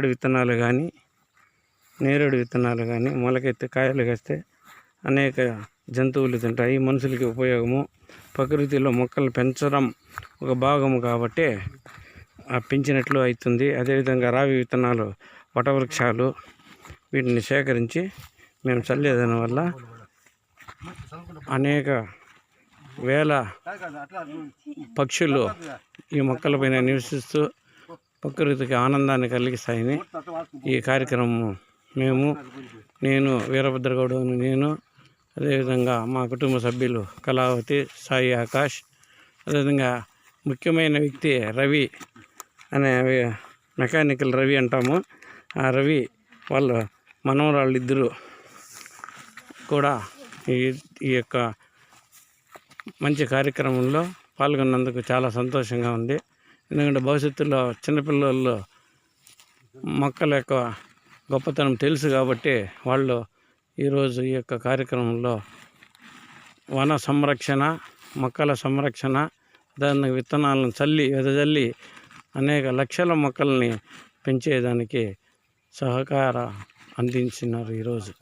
నేరేడు విత్తనాలు కానీ నేరేడు విత్తనాలు కానీ మొలకెత్తి కాయలు కాస్తే అనేక జంతువులు తింటాయి. మనుషులకి ఉపయోగము ప్రకృతిలో మొక్కలు పెంచడం ఒక భాగము కాబట్టి ఆ పెంచినట్లు అవుతుంది. అదేవిధంగా రావి విత్తనాలు వటవృక్షాలు వీటిని సేకరించి మేము చల్లేదాని వల్ల అనేక వేల పక్షులు ఈ మొక్కలపైన నివసిస్తూ ప్రకృతికి ఆనందాన్ని కలిగిస్తాయని ఈ కార్యక్రమం మేము నేను వీరభద్రగౌడు అని నేను అదేవిధంగా మా కుటుంబ సభ్యులు కళావతి సాయి ఆకాష్ అదేవిధంగా ముఖ్యమైన వ్యక్తి రవి అనే మెకానికల్ రవి అంటాము. ఆ రవి వాళ్ళు మనవరాళ్ళు ఇద్దరు కూడా ఈ ఈ యొక్క మంచి కార్యక్రమంలో పాల్గొన్నందుకు చాలా సంతోషంగా ఉంది. ఎందుకంటే భవిష్యత్తులో చిన్నపిల్లల్లో మొక్కల యొక్క గొప్పతనం తెలుసు కాబట్టి వాళ్ళు ఈరోజు ఈ యొక్క కార్యక్రమంలో వన సంరక్షణ మొక్కల సంరక్షణ దాని విత్తనాలను చల్లి వెదజల్లి అనేక లక్షల మొక్కల్ని పెంచేదానికి సహకార అందించినారు ఈరోజు.